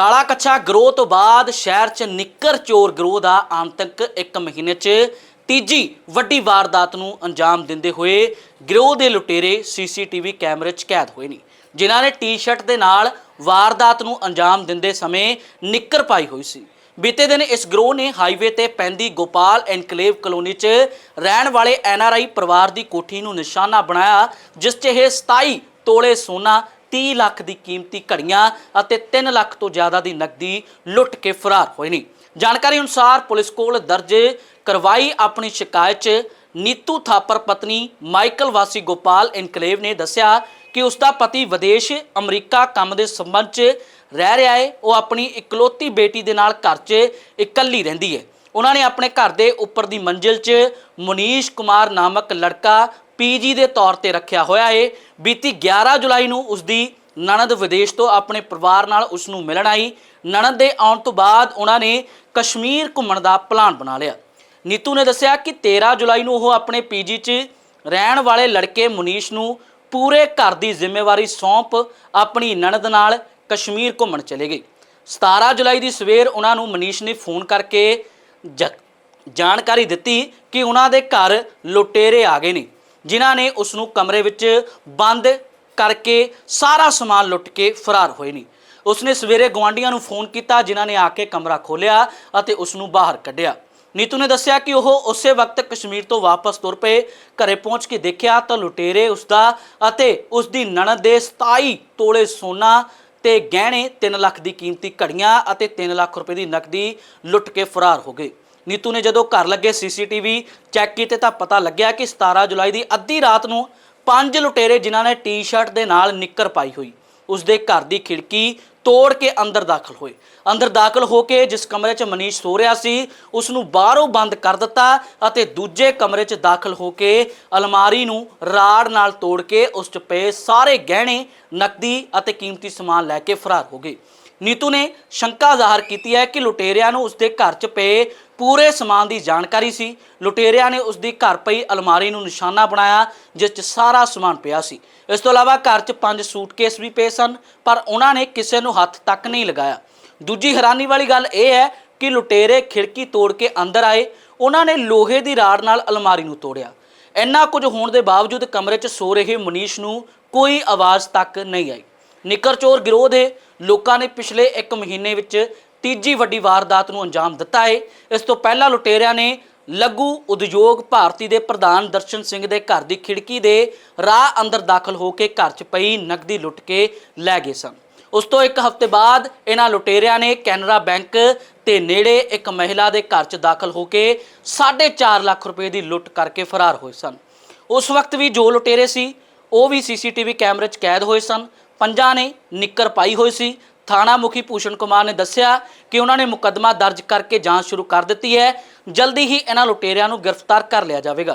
ਕਾਲਾ ਕੱਛਾ ਗਰੋਹ ਤੋਂ ਬਾਅਦ ਸ਼ਹਿਰ 'ਚ ਨਿੱਕਰ ਚੋਰ ਗਰੋਹ ਦਾ ਆਤੰਕ ਇੱਕ ਮਹੀਨੇ 'ਚ ਤੀਜੀ ਵੱਡੀ ਵਾਰਦਾਤ ਨੂੰ ਅੰਜਾਮ ਦਿੰਦੇ ਹੋਏ ਗਰੋਹ ਦੇ ਲੁਟੇਰੇ ਸੀਸੀਟੀਵੀ ਕੈਮਰੇ 'ਚ ਕੈਦ ਹੋਏ ਨੇ। ਜਿਨ੍ਹਾਂ ਨੇ ਟੀ-ਸ਼ਰਟ ਦੇ ਨਾਲ ਵਾਰਦਾਤ ਨੂੰ ਅੰਜਾਮ ਦਿੰਦੇ ਸਮੇਂ ਨਿੱਕਰ ਪਾਈ ਹੋਈ ਸੀ। ਬੀਤੇ ਦਿਨ ਇਸ ਗਰੋਹ ਨੇ ਹਾਈਵੇ ਤੇ ਪੈਂਦੀ ਗੋਪਾਲ ਐਨਕਲੇਵ ਕਲੋਨੀ 'ਚ ਰਹਿਣ ਵਾਲੇ ਐਨਆਰਆਈ ਪਰਿਵਾਰ ਦੀ ਕੋਠੀ ਨੂੰ ਨਿਸ਼ਾਨਾ ਬਣਾਇਆ, ਜਿਸ 'ਚ ਇਹ 27 ਤੋਲੇ ਸੋਨਾ 30 ਲੱਖ ਦੀ ਕੀਮਤੀ ਘੜੀਆਂ ਅਤੇ 3 ਲੱਖ ਤੋਂ ਜ਼ਿਆਦਾ ਦੀ ਨਕਦੀ ਲੁੱਟ ਕੇ ਫਰਾਰ ਹੋਏ ਨੇ। ਜਾਣਕਾਰੀ ਅਨੁਸਾਰ ਪੁਲਿਸ ਕੋਲ ਦਰਜ ਕਰਵਾਈ ਆਪਣੀ ਸ਼ਿਕਾਇਤ 'ਚ ਨੀਤੂ ਥਾਪਰ ਪਤਨੀ ਮਾਈਕਲ ਵਾਸੀ ਗੋਪਾਲ ਇਨਕਲੇਵ ਨੇ ਦੱਸਿਆ ਕਿ ਉਸ ਦਾ ਪਤੀ ਵਿਦੇਸ਼ ਅਮਰੀਕਾ ਕੰਮ ਦੇ ਸੰਬੰਧ 'ਚ ਰਹਿ ਰਿਹਾ ਹੈ। ਉਹ ਆਪਣੀ ਇਕਲੌਤੀ ਬੇਟੀ ਦੇ ਨਾਲ ਘਰ 'ਚ ਇਕੱਲੀ ਰਹਿੰਦੀ ਹੈ। ਉਹਨਾਂ ਨੇ ਆਪਣੇ ਘਰ ਦੇ ਉੱਪਰ ਦੀ ਮੰਜ਼ਿਲ 'ਚ ਮੁਨੀਸ਼ ਕੁਮਾਰ ਨਾਮਕ ਲੜਕਾ ਪੀਜੀ ਦੇ ਤੌਰ ਤੇ ਰੱਖਿਆ ਹੋਇਆ ਏ। ਬੀਤੀ 11 ਜੁਲਾਈ ਨੂੰ ਉਸ ਦੀ ਨਣਦ ਵਿਦੇਸ਼ ਤੋਂ ਆਪਣੇ ਪਰਿਵਾਰ ਨਾਲ ਉਸ ਨੂੰ ਮਿਲਣ ਆਈ। ਨਣਦ ਦੇ ਆਉਣ ਤੋਂ ਬਾਅਦ ਉਹਨਾਂ ਨੇ ਕਸ਼ਮੀਰ ਘੁੰਮਣ ਦਾ ਪਲਾਨ ਬਣਾ ਲਿਆ। ਨੀਤੂ ਨੇ ਦੱਸਿਆ ਕਿ 13 ਜੁਲਾਈ ਨੂੰ ਉਹ ਆਪਣੇ ਪੀਜੀ 'ਚ ਰਹਿਣ ਵਾਲੇ ਲੜਕੇ ਮੁਨੀਸ਼ ਨੂੰ ਪੂਰੇ ਘਰ ਦੀ ਜ਼ਿੰਮੇਵਾਰੀ ਸੌਂਪ ਆਪਣੀ ਨਣਦ ਨਾਲ ਕਸ਼ਮੀਰ ਘੁੰਮਣ ਚਲੇ ਗਈ 17 ਜੁਲਾਈ ਦੀ ਸਵੇਰ ਉਹਨਾਂ ਨੂੰ ਮਨੀਸ਼ ਨੇ ਫੋਨ ਕਰਕੇ ਜ- ਜਾਣਕਾਰੀ ਦਿੱਤੀ ਕਿ ਉਹਨਾਂ ਦੇ ਘਰ ਲੁਟੇਰੇ ਆ ਗਏ ਨੇ। ਜਿਨ੍ਹਾਂ ਨੇ ਉਸ ਨੂੰ ਕਮਰੇ ਵਿੱਚ ਬੰਦ ਕਰਕੇ ਸਾਰਾ ਸਮਾਨ ਲੁੱਟ ਕੇ ਫਰਾਰ ਹੋਏ ਨੇ। ਉਸਨੇ ਸਵੇਰੇ ਗਵਾਂਡੀਆਂ ਨੂੰ ਫੋਨ ਕੀਤਾ, ਜਿਨ੍ਹਾਂ ਨੇ ਆ ਕੇ ਕਮਰਾ ਖੋਲ੍ਹਿਆ ਅਤੇ ਉਸ ਨੂੰ ਬਾਹਰ ਕੱਢਿਆ। ਨੀਤੂ ਨੇ ਦੱਸਿਆ ਕਿ ਉਹ ਉਸੇ ਵਕਤ ਕਸ਼ਮੀਰ ਤੋਂ ਵਾਪਸ ਤੁਰ ਪਏ, ਘਰੇ ਪਹੁੰਚ ਕੇ ਦੇਖਿਆ ਤਾਂ ਲੁਟੇਰੇ ਉਸ ਦਾ ਅਤੇ ਉਸ ਦੀ ਨਣਦ ਦੇ 27 ਤੋਲੇ ਸੋਨਾ ਤੇ ਗਹਿਣੇ 3 ਲੱਖ ਦੀ ਕੀਮਤੀ ਘੜੀਆਂ ਅਤੇ 3 ਲੱਖ ਰੁਪਏ ਦੀ ਨਕਦੀ ਲੁੱਟ ਕੇ ਫਰਾਰ ਹੋ ਗਏ। ਨੀਤੂ ਨੇ ਜਦੋਂ ਘਰ ਲੱਗੇ ਸੀਸੀਟੀਵੀ ਚੈੱਕ ਕੀਤੇ ਤਾਂ ਪਤਾ ਲੱਗਿਆ ਕਿ 17 ਜੁਲਾਈ ਦੀ ਅੱਧੀ ਰਾਤ ਨੂੰ ਪੰਜ ਲੁਟੇਰੇ ਜਿਨ੍ਹਾਂ ਨੇ ਟੀ-ਸ਼ਰਟ ਦੇ ਨਾਲ ਨਿੱਕਰ ਪਾਈ ਹੋਈ, ਉਸ ਦੇ ਘਰ ਦੀ ਖਿੜਕੀ ਤੋੜ ਕੇ ਅੰਦਰ ਦਾਖਲ ਹੋਏ। ਅੰਦਰ ਦਾਖਲ ਹੋ ਕੇ ਜਿਸ ਕਮਰੇ 'ਚ ਮਨੀਸ਼ ਸੋ ਰਿਹਾ ਸੀ, ਉਸ ਨੂੰ ਬਾਹਰੋਂ ਬੰਦ ਕਰ ਦਿੱਤਾ ਅਤੇ ਦੂਜੇ ਕਮਰੇ 'ਚ ਦਾਖਲ ਹੋ ਕੇ ਅਲਮਾਰੀ ਨੂੰ ਰਾੜ ਨਾਲ ਤੋੜ ਕੇ ਉਸ 'ਚ ਪਏ ਸਾਰੇ ਗਹਿਣੇ, ਨਕਦੀ ਅਤੇ ਕੀਮਤੀ ਸਮਾਨ ਲੈ ਕੇ ਫਰਾਰ ਹੋ ਗਏ। ਨੀਤੂ ਨੇ ਸ਼ੰਕਾ ਜ਼ਾਹਰ ਕੀਤੀ ਹੈ ਕਿ ਲੁਟੇਰਿਆਂ ਨੂੰ ਉਸਦੇ ਘਰ 'ਚ ਪਏ ਪੂਰੇ ਸਮਾਨ ਦੀ ਜਾਣਕਾਰੀ ਸੀ। ਲੁਟੇਰਿਆਂ ਨੇ ਉਸਦੀ ਘਰ ਪਈ ਅਲਮਾਰੀ ਨੂੰ ਨਿਸ਼ਾਨਾ ਬਣਾਇਆ, ਜਿਸ 'ਚ ਸਾਰਾ ਸਮਾਨ ਪਿਆ ਸੀ। ਇਸ ਤੋਂ ਇਲਾਵਾ ਘਰ 'ਚ ਪੰਜ ਸੂਟਕੇਸ ਵੀ ਪਏ ਸਨ, ਪਰ ਉਹਨਾਂ ਨੇ ਕਿਸੇ ਨੂੰ ਹੱਥ ਤੱਕ ਨਹੀਂ ਲਗਾਇਆ। ਦੂਜੀ ਹੈਰਾਨੀ ਵਾਲੀ ਗੱਲ ਇਹ ਹੈ ਕਿ ਲੁਟੇਰੇ ਖਿੜਕੀ ਤੋੜ ਕੇ ਅੰਦਰ ਆਏ, ਉਹਨਾਂ ਨੇ ਲੋਹੇ ਦੀ ਰਾੜ ਨਾਲ ਅਲਮਾਰੀ ਨੂੰ ਤੋੜਿਆ। ਇੰਨਾ ਕੁਝ ਹੋਣ ਦੇ ਬਾਵਜੂਦ ਕਮਰੇ 'ਚ ਸੋ ਰਹੇ ਮਨੀਸ਼ ਨੂੰ ਕੋਈ ਆਵਾਜ਼ ਤੱਕ ਨਹੀਂ ਆਈ। ਨਿੱਕਰ ਚੋਰ ਗਿਰੋਹ ਦੇ ਲੋਕਾਂ ਨੇ ਪਿਛਲੇ 1 ਮਹੀਨੇ ਵਿੱਚ ਤੀਜੀ ਵੱਡੀ ਵਾਰਦਾਤ ਨੂੰ ਅੰਜਾਮ ਦਿੱਤਾ ਹੈ ਇਸ ਤੋਂ ਪਹਿਲਾਂ ਲੁਟੇਰਿਆਂ ਨੇ ਲਘੂ ਉਦਯੋਗ ਭਾਰਤੀ ਦੇ ਪ੍ਰਧਾਨ ਦਰਸ਼ਨ ਸਿੰਘ ਦੇ ਘਰ ਦੀ ਖਿੜਕੀ ਦੇ ਰਾਹ ਅੰਦਰ ਦਾਖਲ ਹੋ ਕੇ ਘਰ 'ਚ ਪਈ ਨਕਦੀ ਲੁੱਟ ਕੇ ਲੈ ਗਏ ਸਨ। ਉਸ ਤੋਂ ਇੱਕ ਹਫ਼ਤੇ ਬਾਅਦ ਇਹਨਾਂ ਲੁਟੇਰਿਆਂ ਨੇ ਕੈਨਰਾ ਬੈਂਕ ਤੇ ਨੇੜੇ ਇੱਕ ਮਹਿਲਾ ਦੇ ਘਰ 'ਚ ਦਾਖਲ ਹੋ ਕੇ 4.5 ਲੱਖ ਰੁਪਏ ਦੀ ਲੁੱਟ ਕਰਕੇ ਫਰਾਰ ਹੋਏ ਸਨ। ਉਸ ਵਕਤ ਵੀ ਜੋ ਲੁਟੇਰੇ ਸੀ, ਉਹ ਵੀ ਸੀਸੀਟੀਵੀ ਕੈਮਰੇ 'ਚ ਕੈਦ ਹੋਏ ਸਨ। ਪੰਜਾਂ ਨੇ ਨਿੱਕਰ ਪਾਈ ਹੋਈ ਸੀ। ਥਾਣਾ ਮੁਖੀ ਭੂਸ਼ਣ ਕੁਮਾਰ ਨੇ ਦੱਸਿਆ ਕਿ ਉਹਨਾਂ ਨੇ ਮੁਕੱਦਮਾ ਦਰਜ ਕਰਕੇ ਜਾਂਚ ਸ਼ੁਰੂ ਕਰ ਦਿੱਤੀ ਹੈ। ਜਲਦੀ ਹੀ ਇਹਨਾਂ ਲੁਟੇਰਿਆਂ ਨੂੰ ਗ੍ਰਿਫਤਾਰ ਕਰ ਲਿਆ ਜਾਵੇਗਾ।